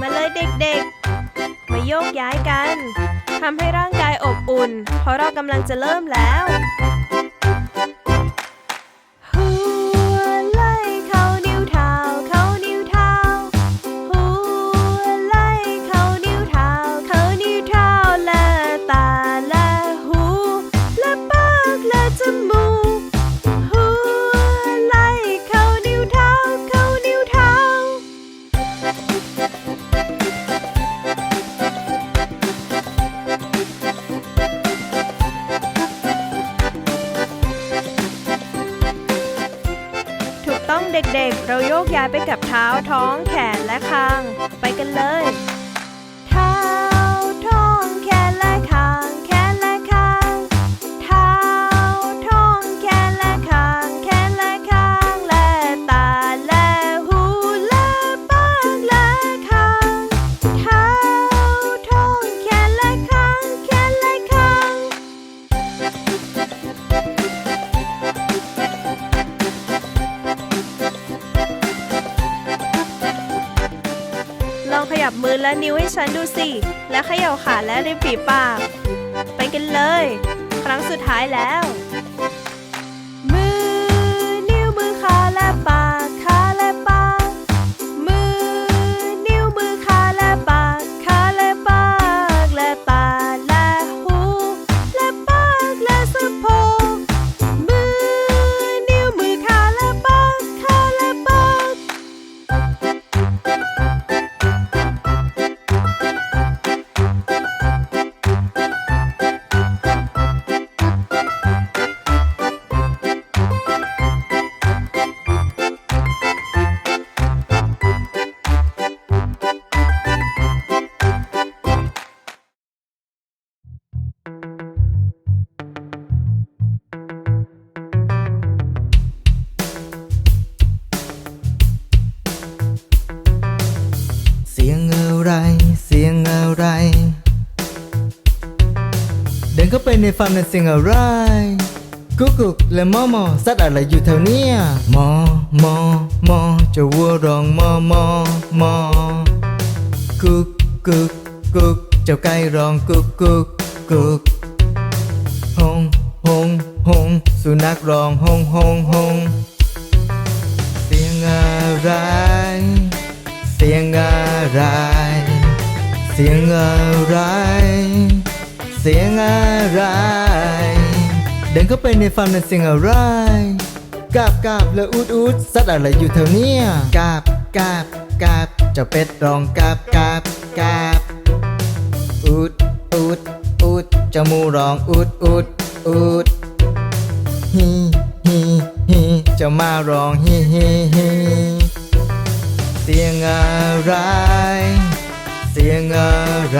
มาเลยเด็กๆ มาโยกย้ายกัน ทำให้ร่างกายอบอุ่น เพราะเรากำลังจะเริ่มแล้วายไปกับเท้าท้องแขนและคาง ไปกันเลย นิ้วให้ฉันดูสิ และเขย่าขาและริมฝีปาก ไปกันเลย ครั้งสุดท้ายแล้ว เดินเข้าไปในฟาร์มนั้นเสียงอะไรกุ๊กกุ๊กและมอมอสัตว์อะไรอยู่แถวเนี้ยมอมอมอเจะวัวร้องมอมอมอกุ๊กกุ๊กกุ๊กเจ้าไก่ร้องกุ๊กกุ๊กกุ๊กฮงฮงฮงสุนัขร้องฮงฮงฮงเสียงอะไร เสียงอะไร เสียงอะไร เสียงอะไร เดินเข้าไปในฟาร์มนั้นเสียงอะไร กาบกาบและอูดอูดสัตว์อะไรอยู่แถวเนี้ยกาบกาบกาบเจ้าเป็ดร้องกาบกาบกาบอูดอูดอูดเจ้าหมูร้องอูดอูดอูดฮีฮีฮีเจ้ามาร้องฮีฮีฮีเสียงอะไร เสียงอะไร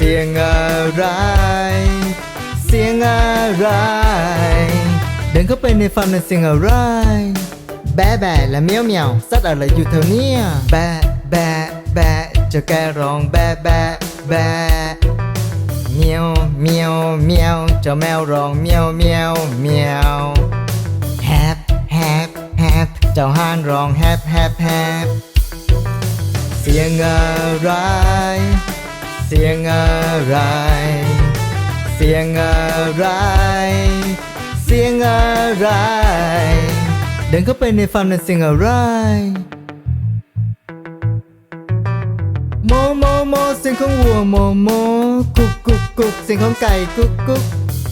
เสียงอะไร เสียงอะไร เดินเข้าไปในฟาร์มนั้นเสียงอะไร แบะแบะและเมียวเมียวสัตว์อะไรอยู่แถวเนี้ยแบะแบะแบะเจ้าแกร้องแบะแบะแบะเมียวเมียวเมียวเจ้าแมวร้องเมียวเมียวเมียวแฮปแฮปแฮปเจ้าห่านร้องแฮปแฮปแฮปเสียงอะไร เสียงอะไร เสียงอะไร เสียงอะไร เดินเข้าไปในฟาร์มนั้นเสียงอะไร โมโมโมเสียงของวัวโมโม กุกกุกกุกเสียงของไก่กุกกุก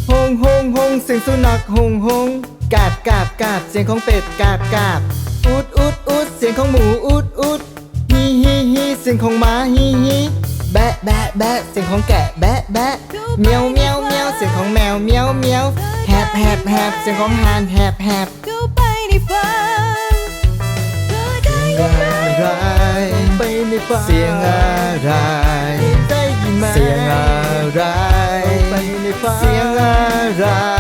ฮงฮงฮงเสียงสุนัขฮงฮงกาบกาบกาบเสียงของเป็ดกาบกาบอุดอุดอุดเสียงของหมูอุดอุดฮีฮีฮีเสียงของหมาฮีฮี แบะแบะแบะเสียงของแกะแบะแบะเมียวเมียวเมียวเสียงของแมวเมียวเมียวแฮบแฮบแฮบเสียงของห่านแฮบแฮบเข้าไปในฝันเธอได้ยินไหมอะไรไปในฝันเสียงอะไรได้ยินไหมเสียงอะไรไปในฝันเสียงอะไร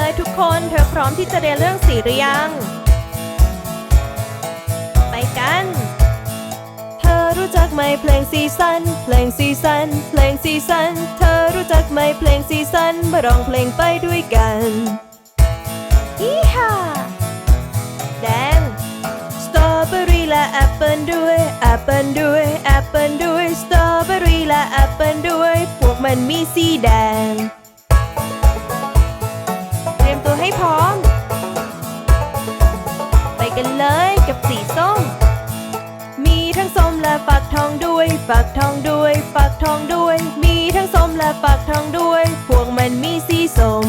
เธอทุกคน เธอพร้อมที่จะเรียนเรื่องสีหรือยัง ไปกัน เธอรู้จักไหมเพลงซีซัน เพลงซีซัน เพลงซีซัน เธอรู้จักไหมเพลงซีซัน มาร้องเพลงไปด้วยกันอีฮ่าแดง สตรอเบอรี่และแอปเปิลด้วย แอปเปิลด้วย แอปเปิลด้วย สตรอเบอรี่และแอปเปิลด้วย พวกมันมีสีแดง ให้พร้อม ไปกันเลยกับสีส้ม มีทั้งส้มและฝักทองด้วยฝักทองด้วยฝักทองด้วย มีทั้งส้มและฝักทองด้วย พวกมันมีสีส้ม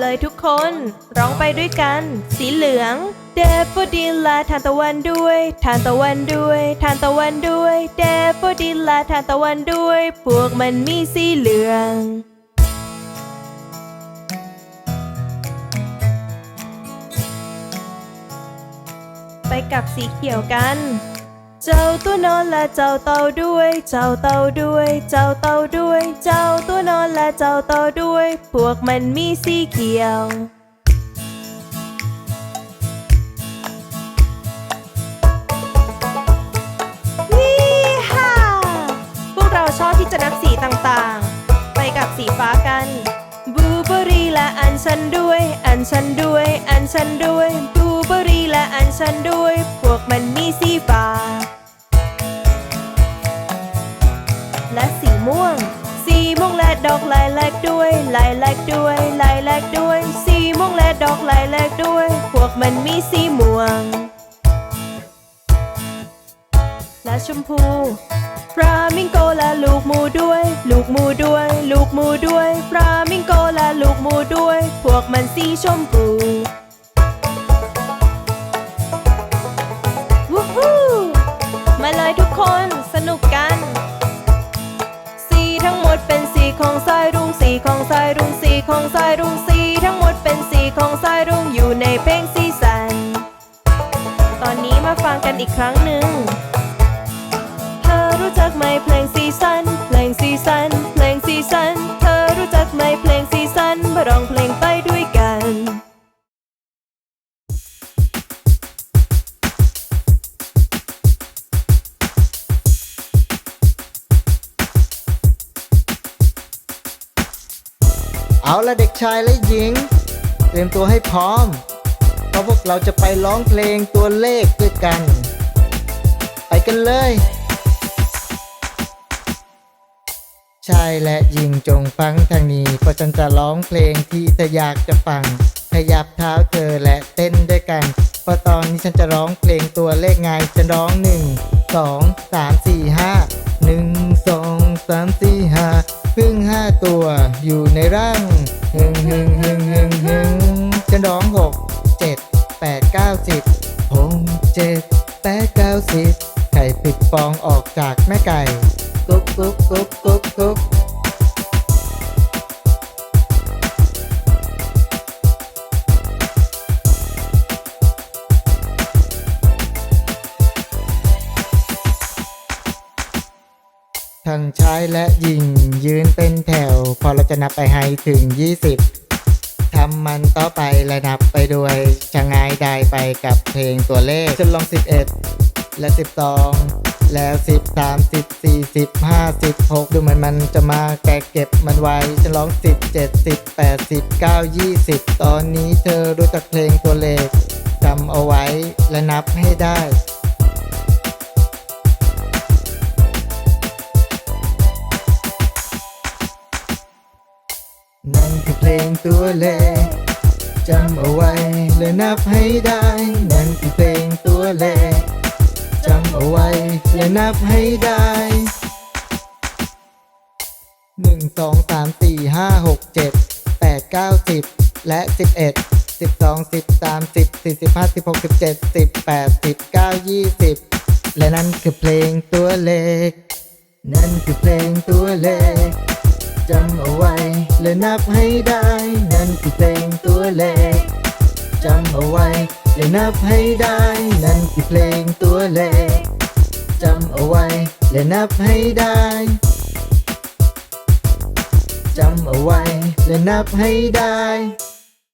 เลยทุกคน ร้องไปด้วยกัน สีเหลืองเดฟโฟดินและทานตะวันด้วยทานตะวันด้วยทานตะวันด้วยเดฟโฟดินและทานตะวันด้วย พวกมันมีสีเหลืองไปกับสีเขียวกัน เจ้าตัวนอนและเจ้าเต่าด้วย เจ้าเต่าด้วย เจ้าเต่าด้วย เจ้าตัวนอนและเจ้าเต่าด้วย พวกมันมีสีเขียววิฮ่าพวกเราชอบที่จะนับสีต่างๆ ไปกับสีฟ้ากันบลูเบอรี่และอันชันด้วย อันชันด้วย อันชันด้วยบลูเบอรี่และอันชันด้วย ดอกลายแลกด้วยลายแลกด้วยลายแลกด้วย สีม่วงและดอกลายแลกด้วย พวกมันมีสีม่วง และชมพูฟรามิงโกและลูกหมูด้วย ลูกหมูด้วย ลูกหมูด้วยฟรามิงโกและลูกหมูด้วย พวกมันสีชมพูวู้ฮู้มาเลยทุกคนสนุกกัน ของสายรุ้งสีของสายรุ้งสีของสายรุ้งสีทั้งหมดเป็นสีของสายรุ้งอยู่ในเพลงสีสัน ตอนนี้มาฟังกันอีกครั้งหนึ่งเธอรู้จักไหมเพลงซีซันเพลงซีซันเพลงซีซัน ราะพวกเราจะไปร้องเพลงตัวเลขด้วยกัน ไปกันเลย ชายและหญิงจงฟังทางนี้เพราะฉันจะร้องเพลงที่เธออยากจะฟัง ขยับเท้าเธอและเต้นด้วยกัน เพราะตอนนี้ฉันจะร้องเพลงตัวเลขไงจะร้องหนึ่งสองสามสี่ห้าหนึ่งสองสามสี่ห้าพึ่งห้าตัวอยู่ในร่างหึงหึงหึง แม่ไก่กุ๊กกุ๊กกุ๊กกุ๊กกุ๊กทั้งชายและหญิงยืนเป็นแถว พอเราจะนับไปให้ถึง 20 ทำมันต่อไปและนับไปด้วยจะงายได้ไปกับเพลงตัวเลขฉันลอง 11 และ 12 แล้ว13 14 15 16ดูเหมือนมันจะมาแกะเก็บมันไว้ฉันร้อง17 18 19 20ตอนนี้เธอรู้จักเพลงตัวเลขจำเอาไว้และนับให้ได้นั่นคือเพลงตัวเลขจำเอาไว้และนับให้ได้ นั่นคือเพลงตัวเลข จำเอาไว้และนับให้ได้หนึ่งสองสามสี่ห้าหกเจ็ดแปดเก้าสิบและสิบเอ็ดสิบสองสิบสามสิบสี่สิบห้าสิบหกสิบเจ็ดสิบแปดสิบเก้ายี่สิบและนั่นคือเพลงตัวเลข นั่นคือเพลงตัวเลขจำเอาไว้และนับให้ได้ นั่นคือเพลงตัวเลขจำเอาไว้และนับให้ได้นั่นคือเพลงตัวเลขจำเอาไว้และนับให้ได้จำเอาไว้และนับให้ได้